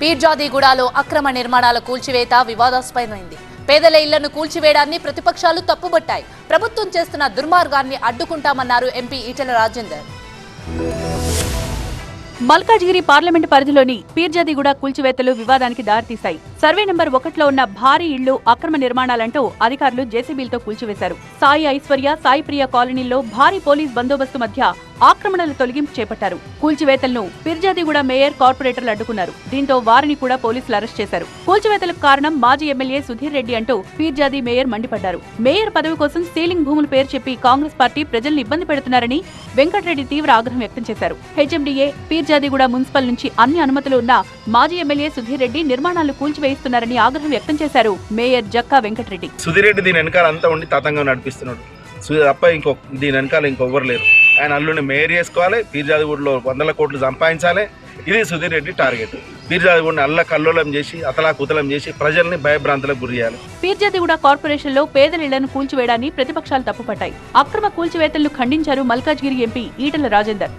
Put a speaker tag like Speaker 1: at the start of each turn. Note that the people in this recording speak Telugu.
Speaker 1: పీర్జాదీగూడలో అక్రమ నిర్మాణాల కూల్చివేత వివాదాస్పదమైంది. పేదల ఇళ్ళను కూల్చివేయడాన్ని ప్రతిపక్షాలు తప్పుబట్టాయి. ప్రభుత్వం చేస్తున్న దుర్మార్గాన్ని అడ్డుకుంటామన్నారు ఎంపీ ఈటెల రాజేందర్.
Speaker 2: మల్కాజ్గిరి పార్లమెంటు పరిధిలోని పీర్జాదిగూడ కూల్చివేతలు వివాదానికి దారితీశాయి. సర్వే నెంబర్ ఒకటిలో ఉన్న భారీ ఇళ్ళు అక్రమ నిర్మాణాలంటూ అధికారులు జేసీబీలతో కూల్చివేశారు. సాయి ఐశ్వర్య సాయి ప్రియ కాలనీల్లో భారీ పోలీస్ బందోబస్తు మధ్య ఆక్రమణల తొలగింపు చేపట్టారు. కూల్చివేతలను పిర్జాదిగూడ మేయర్ కార్పొరేటర్లు అడ్డుకున్నారు. దీంతో వారిని కూడా పోలీసులు అరెస్ట్ చేశారు. కూల్చివేతలకు కారణం మాజీ ఎమ్మెల్యే సుధీర్ రెడ్డి అంటూ పీర్జాది మేయర్ మండిపడ్డారు. మేయర్ పదవి కోసం సీలింగ్ భూముల పేరు చెప్పి కాంగ్రెస్ పార్టీ ప్రజల్ని ఇబ్బంది పెడుతున్నారని వెంకటరెడ్డి తీవ్ర ఆగ్రహం వ్యక్తం చేశారు. హెచ్ఎండిఏ పీర్జాదిగూడ మున్సిపల్ నుంచి అన్ని అనుమతులు ఉన్న మాజీ ఎమ్మెల్యే సుధీర్ రెడ్డి నిర్మాణాలు కూల్చివేయిస్తున్నారని ఆగ్రహం వ్యక్తం చేశారు మేయర్ జక్కా వెంకటరెడ్డి.
Speaker 3: సుధిరెడ్డి దీని వెనకాల అంతా ఉండి తతంగం నడిపిస్తున్నాడు. తప్ప ఇంకో దీని వెనకాల ఇంకొవ్వరు లేరు. ఆయన అల్లుని మేయర్ చేసుకోవాలి పీర్జాదిగూడలో వందల కోట్లు సంపాదించాలి. ఇది సుధీర్ రెడ్డి టార్గెట్. పీర్జాదిగూడిని అల్ల కల్లోలం చేసి అతలా కుతలం చేసి ప్రజల్ని భయభ్రాంతులకు గురి చేయాలి.
Speaker 2: పీర్జాదిగూడ కార్పొరేషన్లో పేదల ఇళ్ళను కూల్చివేయడాన్ని ప్రతిపక్షాలు తప్పుపట్టాయి. అక్రమ కూల్చివేతలను ఖండించారు మల్కాజ్గిరి ఎంపీ ఈటల రాజేందర్.